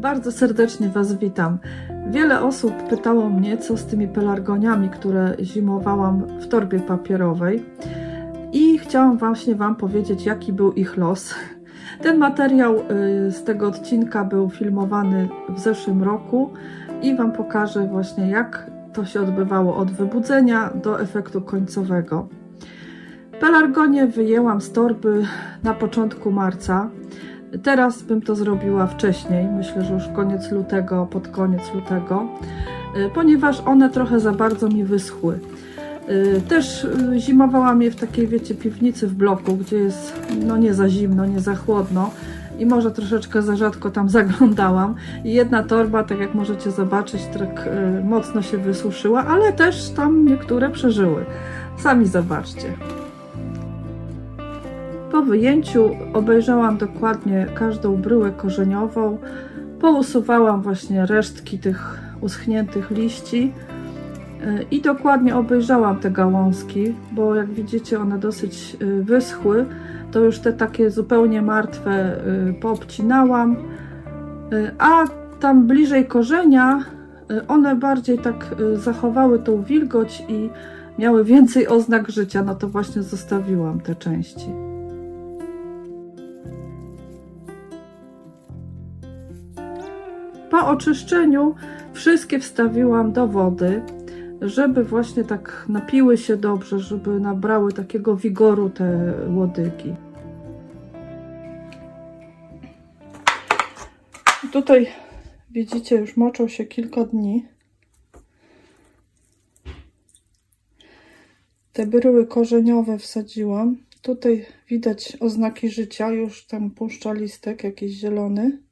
Bardzo serdecznie Was witam. Wiele osób pytało mnie, co z tymi pelargoniami, które zimowałam w torbie papierowej. I chciałam właśnie Wam powiedzieć, jaki był ich los. Ten materiał y, z tego odcinka był filmowany w zeszłym roku i Wam pokażę właśnie, jak to się odbywało od wybudzenia do efektu końcowego. Pelargonie wyjęłam z torby na początku marca. Teraz bym to zrobiła wcześniej, myślę, że już koniec lutego, pod koniec lutego, y, ponieważ one trochę za bardzo mi wyschły. Y, Też y, zimowałam je w takiej, wiecie, piwnicy w bloku, gdzie jest no nie za zimno, nie za chłodno i może troszeczkę za rzadko tam zaglądałam. I jedna torba, tak jak możecie zobaczyć, tak mocno się wysuszyła, ale też tam niektóre przeżyły. Sami zobaczcie. Po wyjęciu obejrzałam dokładnie każdą bryłę korzeniową, pousuwałam właśnie resztki tych uschniętych liści yy, i dokładnie obejrzałam te gałązki, bo jak widzicie one dosyć yy, wyschły, to już te takie zupełnie martwe yy, poobcinałam, a tam bliżej korzenia one bardziej tak zachowały tą wilgoć i miały więcej oznak życia, no to właśnie zostawiłam te części. Po oczyszczeniu wszystkie wstawiłam do wody, żeby właśnie tak napiły się dobrze, żeby nabrały takiego wigoru te łodygi. Tutaj widzicie, już moczą się kilka dni. Te bryły korzeniowe wsadziłam. Tutaj widać oznaki życia, już tam puszcza listek jakiś zielony.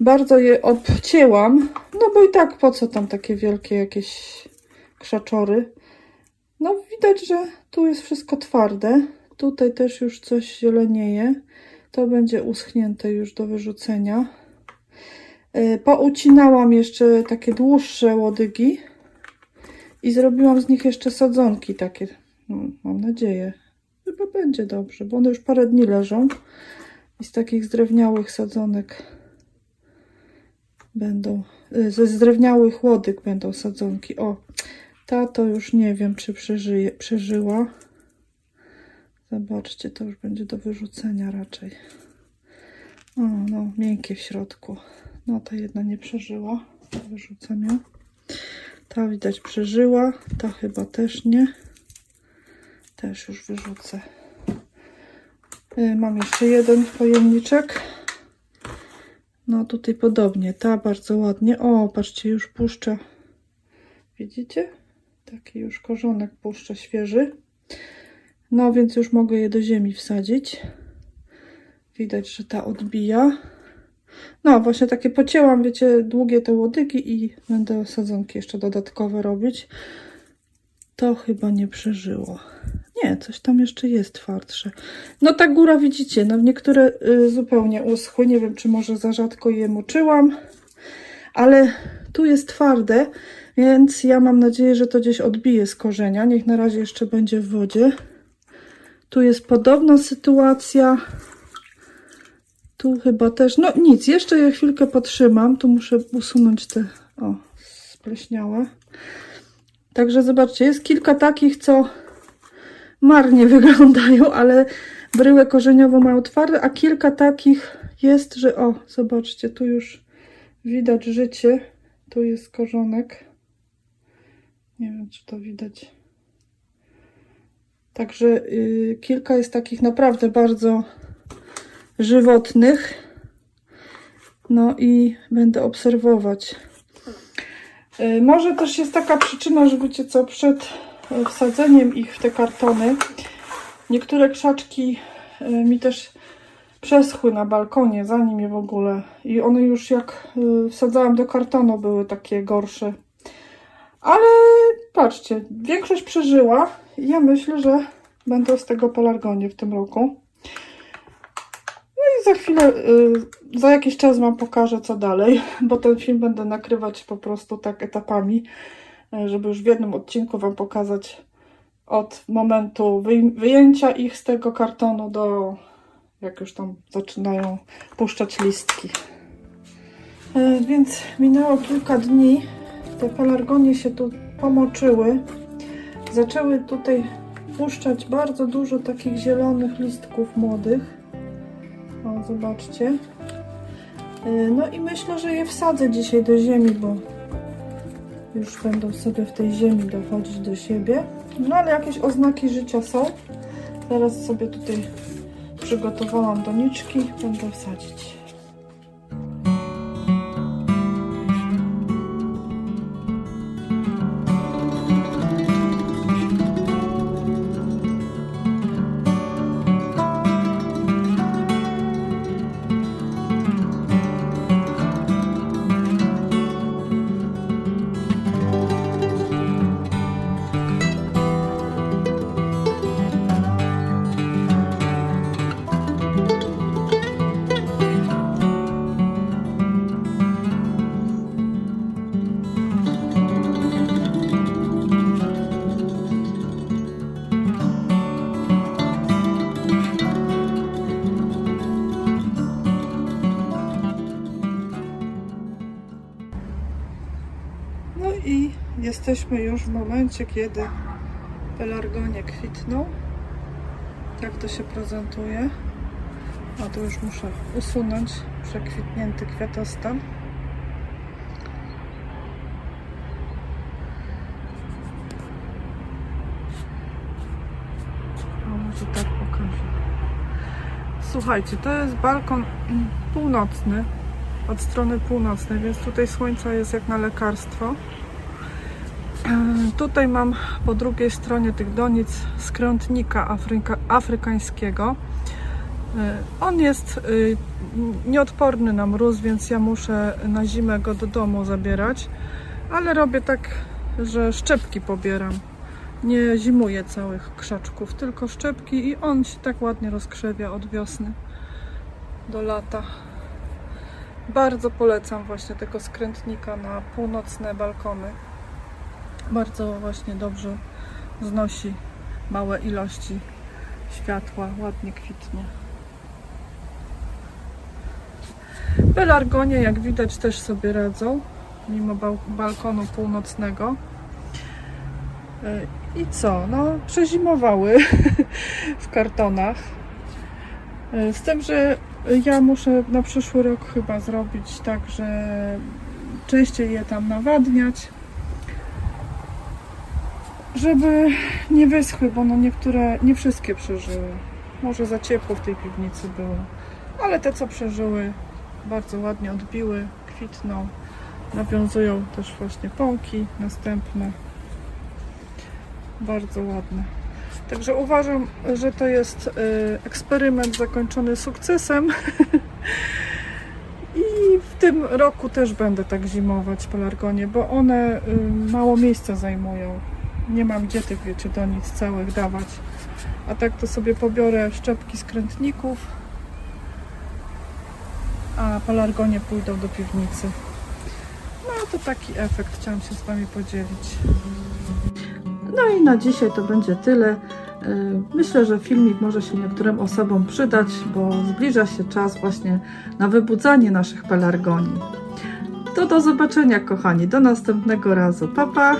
Bardzo je obcięłam, no bo i tak po co tam takie wielkie jakieś krzaczory. No widać, że tu jest wszystko twarde. Tutaj też już coś zielenieje. To będzie uschnięte już do wyrzucenia. Yy, Poucinałam jeszcze takie dłuższe łodygi i zrobiłam z nich jeszcze sadzonki takie. No, mam nadzieję. Chyba będzie dobrze, bo one już parę dni leżą. I z takich zdrewniałych sadzonek będą, y, ze zdrewniałych łodyg będą sadzonki. O, ta to już nie wiem, czy przeżyje, przeżyła. Zobaczcie, to już będzie do wyrzucenia raczej. O, no, miękkie w środku. No, ta jedna nie przeżyła. Wyrzucam ją. Ta widać przeżyła. Ta chyba też nie. Też już wyrzucę. Y, Mam jeszcze jeden pojemniczek. Tutaj podobnie, ta bardzo ładnie. O, patrzcie, już puszcza. Widzicie? Taki już korzonek puszcza świeży. No więc już mogę je do ziemi wsadzić. Widać, że ta odbija. No właśnie takie pocięłam, wiecie, długie te łodygi i będę sadzonki jeszcze dodatkowe robić. To chyba nie przeżyło. Nie, coś tam jeszcze jest twardsze. No ta góra widzicie, no niektóre y, zupełnie uschły. Nie wiem, czy może za rzadko je moczyłam, ale tu jest twarde, więc ja mam nadzieję, że to gdzieś odbije z korzenia. Niech na razie jeszcze będzie w wodzie. Tu jest podobna sytuacja. Tu chyba też, no nic, jeszcze je chwilkę potrzymam. Tu muszę usunąć te, o, spleśniałe. Także zobaczcie, jest kilka takich, co marnie wyglądają, ale bryłę korzeniową mają twarde, a kilka takich jest, że o, zobaczcie, tu już widać życie. Tu jest korzonek. Nie wiem, czy to widać. Także y, kilka jest takich naprawdę bardzo żywotnych. No i będę obserwować. Y, Może też jest taka przyczyna, że wiecie co, przed y, wsadzeniem ich w te kartony niektóre krzaczki y, mi też przeschły na balkonie, zanim je w ogóle. I one już jak wsadzałam do kartonu były takie gorsze. Ale patrzcie, większość przeżyła. i Ja myślę, że będą z tego pelargonie w tym roku. Za chwilę, y, za jakiś czas Wam pokażę co dalej, bo ten film będę nakrywać po prostu tak etapami, y, żeby już w jednym odcinku Wam pokazać od momentu wyj- wyjęcia ich z tego kartonu do jak już tam zaczynają puszczać listki. E, Więc minęło kilka dni. Te pelargonie się tu pomoczyły. Zaczęły tutaj puszczać bardzo dużo takich zielonych listków młodych. O, zobaczcie. E, No i myślę, że je wsadzę dzisiaj do ziemi, bo już będą sobie w tej ziemi dochodzić do siebie. No ale jakieś oznaki życia są. Zaraz sobie tutaj przygotowałam doniczki, będę wsadzić. I jesteśmy już w momencie, kiedy pelargonie kwitną. Tak to się prezentuje. A tu już muszę usunąć przekwitnięty kwiatostan. O, może tak pokażę. Słuchajcie, to jest balkon północny, od strony północnej, więc tutaj słońca jest jak na lekarstwo. E, Tutaj mam po drugiej stronie tych donic skrętnika afryka, afrykańskiego. E, On jest y, nieodporny na mróz, więc ja muszę na zimę go do domu zabierać, ale robię tak, że szczepki pobieram. Nie zimuję całych krzaczków, tylko szczepki i on się tak ładnie rozkrzewia od wiosny do lata. Bardzo polecam właśnie tego skrętnika na północne balkony. Bardzo właśnie dobrze znosi małe ilości światła, ładnie kwitnie. Pelargonie, jak widać, też sobie radzą, mimo bal- balkonu północnego. E, I co? No, przezimowały w kartonach. E, Z tym, że ja muszę na przyszły rok chyba zrobić tak, że częściej je tam nawadniać, żeby nie wyschły, bo no niektóre, nie wszystkie przeżyły. Może za ciepło w tej piwnicy było, ale te co przeżyły bardzo ładnie odbiły, kwitną, nawiązują też właśnie pąki następne. Bardzo ładne. Także uważam, że to jest y, eksperyment zakończony sukcesem. I w tym roku też będę tak zimować pelargonie, bo one y, mało miejsca zajmują. Nie mam gdzie tych, wiecie, do nic całych dawać. A tak to sobie pobiorę szczepki skrętników, a pelargonie pójdą do piwnicy. No to taki efekt chciałam się z Wami podzielić. No i na dzisiaj to będzie tyle. Yy, Myślę, że filmik może się niektórym osobom przydać, bo zbliża się czas właśnie na wybudzanie naszych pelargonii. To do zobaczenia, kochani. Do następnego razu. Pa, pa!